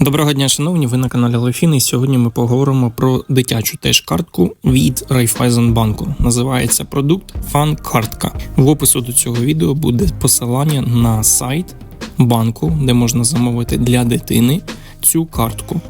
Доброго дня, шановні. Ви на каналі Лофін, і сьогодні ми поговоримо про дитячу теж картку від Райфайзенбанку. Називається продукт Фан Картка. В опису до цього відео буде посилання на сайт банку, де можна замовити для дитини цю картку.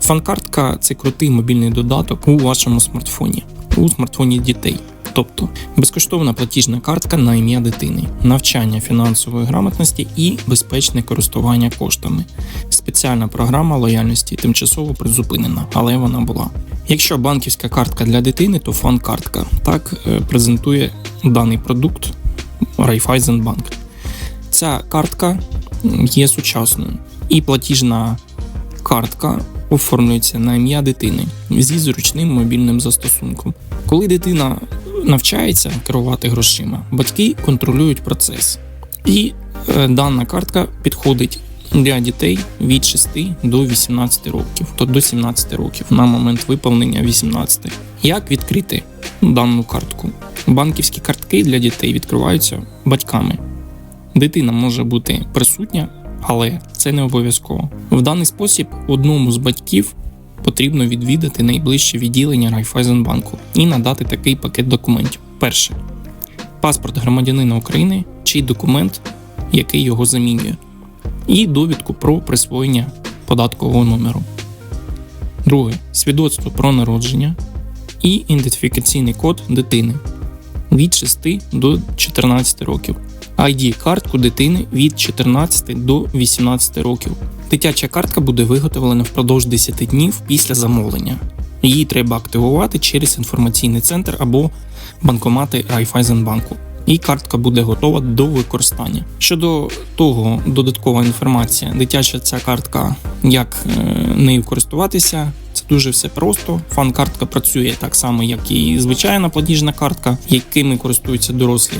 Фан-картка це крутий мобільний додаток у вашому смартфоні, у смартфоні дітей. Тобто безкоштовна платіжна картка на ім'я дитини, навчання фінансової грамотності і безпечне користування коштами. Спеціальна програма лояльності тимчасово призупинена, але вона була. Якщо банківська картка для дитини, то фан-картка. Так е, презентує даний продукт Raiffeisenbank. Ця картка є сучасною і платіжна картка оформлюється на ім'я дитини зі зручним мобільним застосунком. Коли дитина навчається керувати грошима, батьки контролюють процес. І е, дана картка підходить для дітей від 6 до 18 років, то до 17 років на момент виповнення 18. Як відкрити дану картку? Банківські картки для дітей відкриваються батьками. Дитина може бути присутня, але це не обов'язково. В даний спосіб одному з батьків потрібно відвідати найближче відділення Райфайзенбанку і надати такий пакет документів. Перше паспорт громадянина України чи документ, який його замінює, і довідку про присвоєння податкового номеру. Друге свідоцтво про народження і ідентифікаційний код дитини від 6 до 14 років. ID-картку дитини від 14 до 18 років. Дитяча картка буде виготовлена впродовж 10 днів після замовлення. Її треба активувати через інформаційний центр або банкомати Райфайзенбанку. І картка буде готова до використання. Щодо того, додаткова інформація, дитяча ця картка, як е, нею користуватися, це дуже все просто. Фан-картка працює так само, як і звичайна платіжна картка, якими користуються дорослі.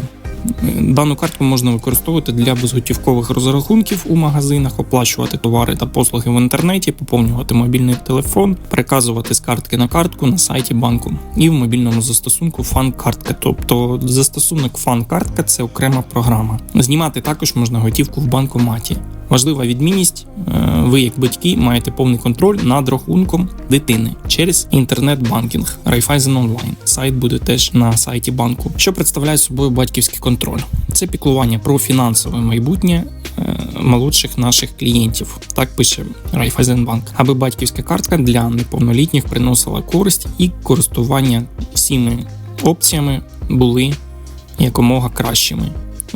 Дану картку можна використовувати для безготівкових розрахунків у магазинах, оплачувати товари та послуги в інтернеті, поповнювати мобільний телефон, переказувати з картки на картку на сайті банку і в мобільному застосунку фан-картка. Тобто застосунок фан-картка це окрема програма. Знімати також можна готівку в банкоматі. Важлива відмінність: е, ви, як батьки, маєте повний контроль над рахунком дитини через інтернет-банкінг Raiffeisen Online. Сайт буде теж на сайті банку. Що представляє собою батьківський контроль? Це піклування про фінансове майбутнє е, молодших наших клієнтів. Так пише Raiffeisenbank. аби батьківська картка для неповнолітніх приносила користь і користування всіми опціями були якомога кращими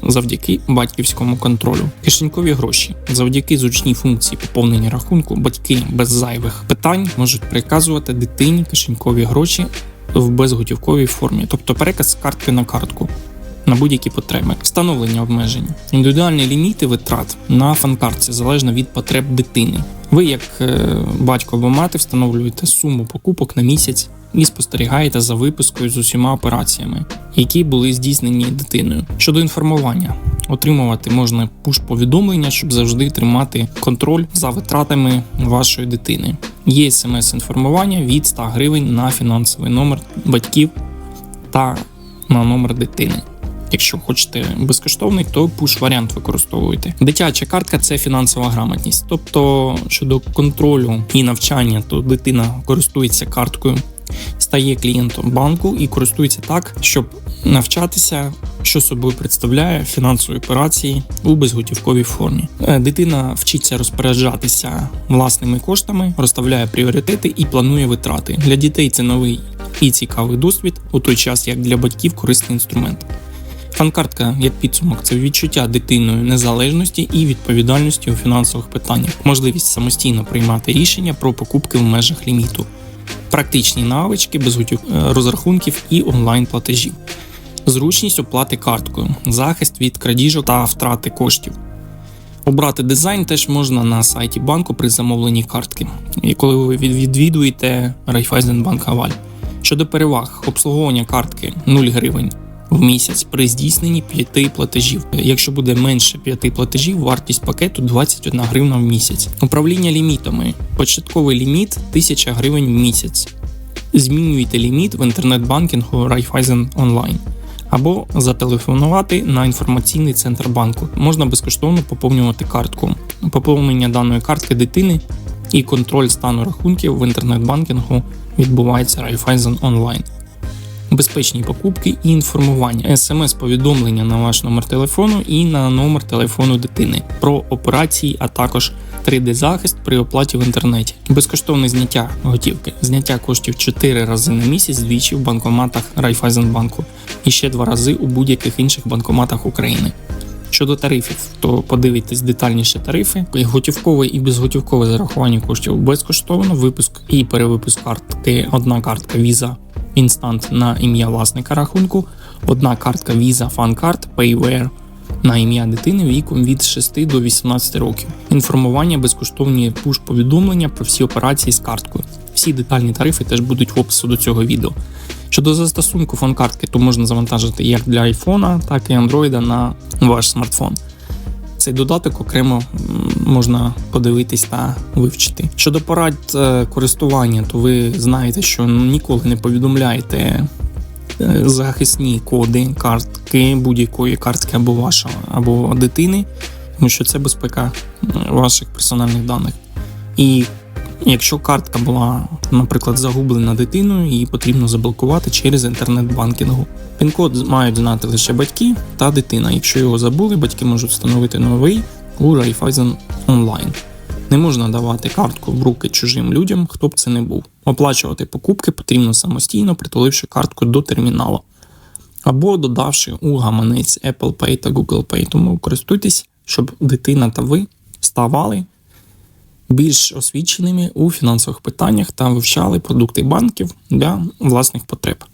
завдяки батьківському контролю. Кишенькові гроші завдяки зручній функції поповнення рахунку, батьки без зайвих питань можуть приказувати дитині кишенькові гроші в безготівковій формі, тобто переказ з картки на картку. На будь-які потреби, встановлення обмежень, індивідуальні ліміти витрат на фанкартці залежно від потреб дитини. Ви, як е, батько або мати, встановлюєте суму покупок на місяць і спостерігаєте за випискою з усіма операціями, які були здійснені дитиною. Щодо інформування, отримувати можна пуш-повідомлення, щоб завжди тримати контроль за витратами вашої дитини. Є смс-інформування від 100 гривень на фінансовий номер батьків та на номер дитини. Якщо хочете безкоштовний, то пуш варіант використовуйте. Дитяча картка це фінансова грамотність. Тобто щодо контролю і навчання, то дитина користується карткою, стає клієнтом банку і користується так, щоб навчатися, що собою представляє фінансові операції у безготівковій формі. Е, Дитина вчиться розпоряджатися власними коштами, розставляє пріоритети і планує витрати. Для дітей це новий і цікавий досвід, у той час як для батьків корисний інструмент. Фанкартка як підсумок це відчуття дитиною незалежності і відповідальності у фінансових питаннях, можливість самостійно приймати рішення про покупки в межах ліміту, практичні навички без е, розрахунків і онлайн платежів, зручність оплати карткою, захист від крадіжок та втрати коштів. Обрати дизайн теж можна на сайті банку при замовленні картки, і коли ви від- відвідуєте Raiffeisenbank Aval. Щодо переваг, обслуговування картки 0 гривень в місяць при здійсненні 5 платежів. Якщо буде менше 5 платежів, вартість пакету 21 гривна в місяць. Управління лімітами. Початковий ліміт 1000 гривень в місяць. Змінюйте ліміт в інтернет-банкінгу Raiffeisen Online. Або зателефонувати на інформаційний центр банку. Можна безкоштовно поповнювати картку. Поповнення даної картки дитини і контроль стану рахунків в інтернет-банкінгу відбувається Raiffeisen онлайн. Безпечні покупки і інформування, смс-повідомлення на ваш номер телефону і на номер телефону дитини про операції, а також 3D-захист при оплаті в інтернеті, безкоштовне зняття готівки, зняття коштів 4 рази на місяць двічі в банкоматах Райфайзенбанку і ще два рази у будь-яких інших банкоматах України. Щодо тарифів, то подивитесь детальніше тарифи. Готівкове і безготівкове зарахування коштів безкоштовно, випуск і перевипуск картки, одна картка Visa Instant на ім'я власника рахунку, одна картка Visa FunCard Payware на ім'я дитини віком від 6 до 18 років. Інформування, безкоштовні пуш-повідомлення про всі операції з карткою. Всі детальні тарифи теж будуть в опису до цього відео. Щодо застосунку фон-картки, то можна завантажити як для iPhone, так і Android на ваш смартфон. Цей додаток окремо можна подивитись та вивчити. Щодо порад е, користування, то ви знаєте, що ніколи не повідомляєте е, захисні коди картки будь-якої картки або вашого, або дитини, тому що це безпека ваших персональних даних. І якщо картка була, наприклад, загублена дитиною, її потрібно заблокувати через інтернет-банкінгу. Пін-код мають знати лише батьки та дитина. Якщо його забули, батьки можуть встановити новий у Raiffeisen онлайн. Не можна давати картку в руки чужим людям, хто б це не був. Оплачувати покупки потрібно самостійно, притуливши картку до терміналу або додавши у гаманець Apple Pay та Google Pay. Тому користуйтесь, щоб дитина та ви ставали більш освіченими у фінансових питаннях та вивчали продукти банків для власних потреб.